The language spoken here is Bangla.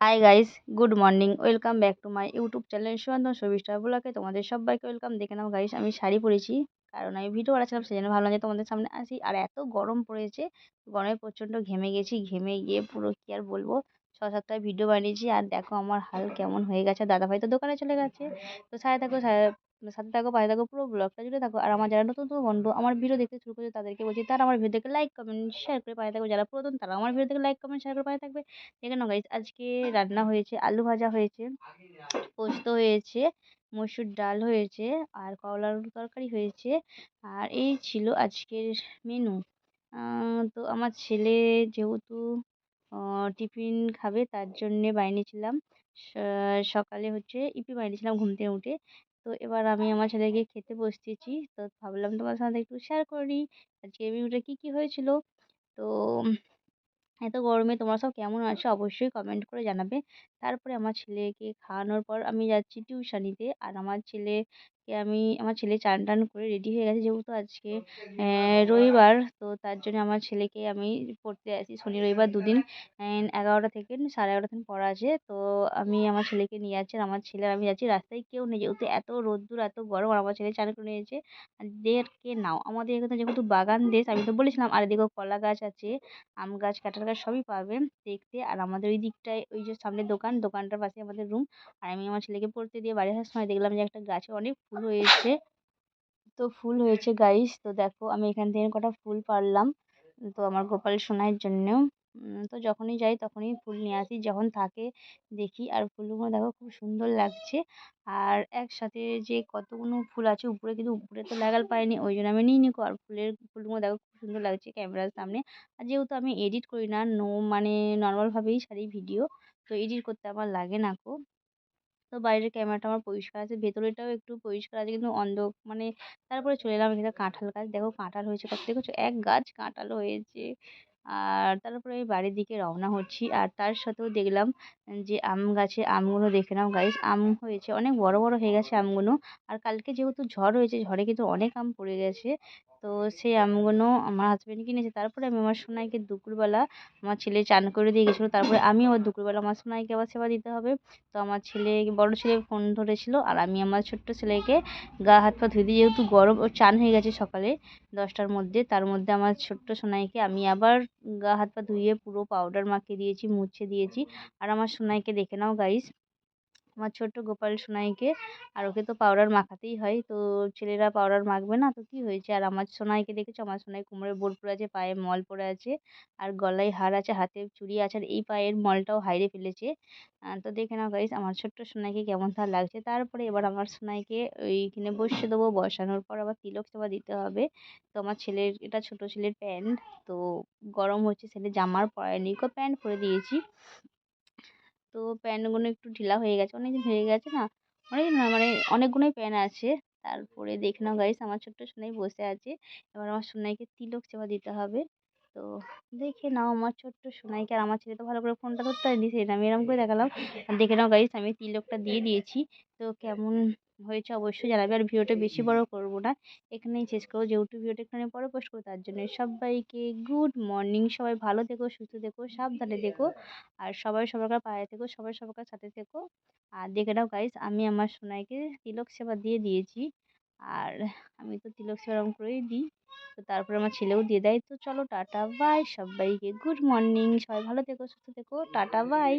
Hi guys good morning welcome back to my YouTube channel সুন্দর সবিস্টার ব্লকে তোমাদের সবাইকে ওয়েলকাম দেখে নাও গাইস আমি শাড়ি পরেছি, কারণ আমি ভিডিও বানাচ্ছিলাম, সেই জন্য ভাবলাম যে তোমাদের সামনে আসি। আর এত গরম পড়েছে, গরমে প্রচণ্ড ঘেমে গেছি, ঘেমে গিয়ে পুরো কি আর বলব, ছ সাতটা ভিডিও বানিয়েছি। আর দেখো আমার হাল কেমন হয়ে গেছে, দাদাভাই তো দোকানে চলে গেছে। তো সাথে থাকো সাথে থাকো, পাশে থাকো, পুরো ব্লগটা জুড়ে থাকো। আর আমার যারা নতুন নতুন বন্ধু, আমার ভিডিও দেখতে শুরু করেছে তাদেরকে বলছি, তারা আমার ভিডিও দেখে লাইক কমেন্ট শেয়ার করে পাশে থাকবে যারা পুরাতন তারা আমার ভিডিও দেখে লাইক কমেন্ট শেয়ার করে পাশে থাকবে। দেখে নাও গাইজ আজকে রান্না হয়েছে, আলু ভাজা হয়েছে, পোস্ত হয়েছে, মসুর ডাল হয়েছে, আর করলার তরকারি হয়েছে। আর এই ছিল আজকের মেনু তো আমার ছেলে যেহেতু টিফিন খাবে, তার জন্যে বানিয়েছিলাম। সকালে হচ্ছে ইপি বানিয়েছিলাম ঘুম থেকে উঠে। তো এবার আমি আমার ছেলেকে খেতে বসিয়েছি। তো ভাবলাম তোমার সাথে একটু শেয়ার করি আজকে মেনুটা কী কী হয়েছিল? তো এত গরমে তোমরা সব কেমন আছো অবশ্যই কমেন্ট করে জানাবে। তারপরে আমার ছেলেকে খাওয়ানোর পর আমি যাচ্ছি টিউশনিতে আর আমার ছেলেকে আমি আমার ছেলে চান টান করে রেডি হয়ে গেছে যেহেতু আজকে রবিবার। তো তার জন্য আমার ছেলেকে আমি পড়তে আসি। শনি, রবিবার দুদিন এগারোটা থেকে সাড়ে এগারোটা থেকে পড়া আছে। তো আমি আমার ছেলেকে নিয়ে যাচ্ছি আর আমার ছেলে, আমি যাচ্ছি রাস্তায় কেউ নেই যেহেতু এত রোদ্দুর, এত গরম, আর আমার ছেলে চান করে নিয়েছে। কে নাও। আমাদের এখানে যেহেতু বাগান দেশ, আমি তো বলেছিলাম, আর এদিকেও কলা গাছ আছে, আম গাছ, কাঁঠাল গাছ সবই পাবে দেখতে। আর আমাদের ওই দিকটায়, ওই যে সামনে দোকান, দোকানটার পাশে আমাদের রুম আর আমি আমার ছেলেকে পড়তে দিয়ে বাড়ি আসার সময় দেখলাম যে একটা গাছে অনেক ফুল হয়েছে তো ফুল হয়েছে গাইস তো দেখো আমি এখান থেকে কটা ফুল পারলাম। তো আমার গোপাল সোনার জন্যেও। তো যখনই যাই তখনই ফুল নিয়ে আসি, যখন থাকে দেখি। আর ফুলগুলো দেখো খুব সুন্দর লাগছে। আর একসাথে যে কতগুলো ফুল আছে, উপরে কিন্তু উপরে তো লাগাল পাইনি, ওই জন্য আমি নিই নি আর ফুলের ফুলগুলো দেখো খুব সুন্দর লাগছে ক্যামেরার সামনে। আর যেহেতু আমি এডিট করি না নো মানে নর্মালভাবেই সারি ভিডিও তো এডিট করতে আমার লাগে না কো তো বাইরের ক্যামেরাটা আমার পরিষ্কার আছে, ভেতরেরটাও একটু পরিষ্কার আছে কিন্তু অন্ধ মানে তারপরে চলে এলাম এখানে কাঁঠাল গাছ। দেখো কাঁঠাল হয়েছে কত, দেখেছ? এক গাছ কাঁঠাল হয়েছে। আর তারপরে বাড়ির দিকে রওনা হচ্ছি আর তার সাথেও দেখলাম যে আম গাছে আমগুলো দেখে নাও গাইস আম হয়েছে, অনেক বড় বড় হয়ে গেছে আমগুলো। আর কালকে যেহেতু ঝড় হয়েছে, ঝড়ে কিন্তু অনেক আম পড়ে গেছে। তো সেই আমগুলো আমার হাজব্যান্ড কিনেছে। তারপরে আমি আমার সোনাইকে দুপুরবেলা আমার ছেলে চান করে দিয়ে গেছিল। তারপরে আমি আবার দুপুরবেলা আমার সোনাইকে আবার সেবা দিতে হবে। তো আমার ছেলে, বড় ছেলে ফোন ধরেছিল আর আমি আমার ছোট্ট ছেলেকে গা হাত পা ধুয়ে দিয়ে যেহেতু গরম ও চান হয়ে গেছে সকালে দশটার মধ্যে, তার মধ্যে আমার ছোট্ট সোনাইকে আমি আবার গা হাত পা ধুয়ে পুরো পাউডার মাখিয়ে দিয়েছি, মুছে দিয়েছি। আর আমার সোনাইকে দেখে নাও গাইস আমার ছোট্ট গোপাল সোনাইকে। আর ওকে তো পাউডার মাখাতেই হয়। তো ছেলেরা পাউডার মাখবে না, তো কী হয়েছে? আর আমার সোনাইকে দেখেছ? আমার সোনাই কোমরে বোর পড়ে আছে, পায়ে মল পড়ে আছে, আর গলায় হার আছে, হাতে চুড়ি আছে, আর এই পায়ের মলটাও হাইড়ে ফেলেছে। তো দেখে নাও গাইস আমার ছোট্ট সোনাইকে কেমন তার লাগছে। তারপরে এবার আমার সোনাইকে ওইখানে বসিয়ে দেবো। বসানোর পর আবার তিলক সেবা দিতে হবে। তো আমার ছেলের, এটা ছোট ছেলের প্যান্ট তো গরম হচ্ছে, ছেলে জামার পরায়নি প্যান্ট পরে দিয়েছি। তো প্যান্টগুলো একটু ঢিলা হয়ে গেছে। অনেক দিন হয়ে গেছে না? অনেক না মানে অনেকগুলোই প্যান্ট আছে। তারপরে দেখে নাও গাইস আমার ছোট্ট সোনাই বসে আছে। এবার আমার সোনাইকে তিলক সেবা দিতে হবে। তো দেখে নাও আমার ছোট্ট সোনাইকে আর আমার ছেলে তো ভালো করে ফোনটা ধরতে পারেনি সেটা আমি এরকম করে দেখালাম। দেখে নাও গাইস আমি তিলকটা দিয়ে দিয়েছি। তো কেমন হয়েছে অবশ্যই জানাবে। আর ভিডিওটা বেশি বড় করব না। এখানেই শেষ করব। যেহেতু ভিডিওটা এখানে পরে পোস্ট করব, তার জন্য সবাইকে গুড মর্নিং। সবাই ভালো থেকো, সুস্থ থেকো, সাবধানে থেকো। আর সবাই সবার পায়ে থেকো, সবাই সবার সাথে থেকো। আর দেখে নাও গাইস আমি আমার সোনাইকে তিলক সেবা দিয়ে দিয়েছি। আর আমি তো তিলক সেবা করেই দিই। তো তারপরে আমার ছেলেও দিয়ে দেয়। তো চলো টাটা বাই সবাইকে। Good morning. সবাই ভালো থেকো, সুস্থ থেকো। Tata bye